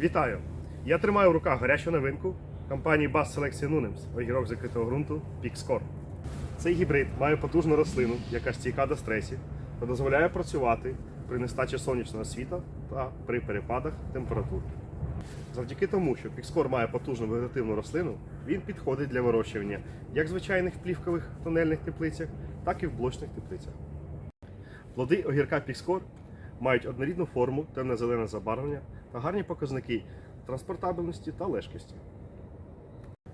Вітаю! Я тримаю в руках гарячу новинку компанії Bass Selection Nunems огірок закритого ґрунту Pixcore. Цей гібрид має потужну рослину, яка стійка до стресів та дозволяє працювати при нестачі сонячного світла та при перепадах температур. Завдяки тому, що Pixcore має потужну вегетативну рослину, він підходить для вирощування як в звичайних плівкових тунельних теплицях, так і в блочних теплицях. Плоди огірка Pixcore мають однорідну форму, темно-зелене забарвлення та гарні показники транспортабельності та лежкості.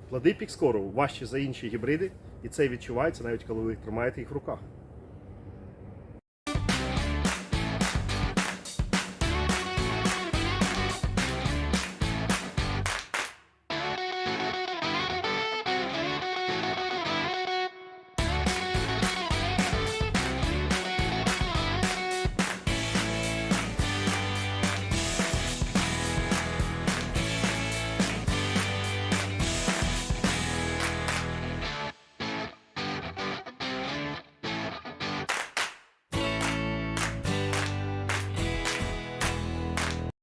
Плоди Пікскору важчі за інші гібриди, і це відчувається навіть коли ви тримаєте їх в руках.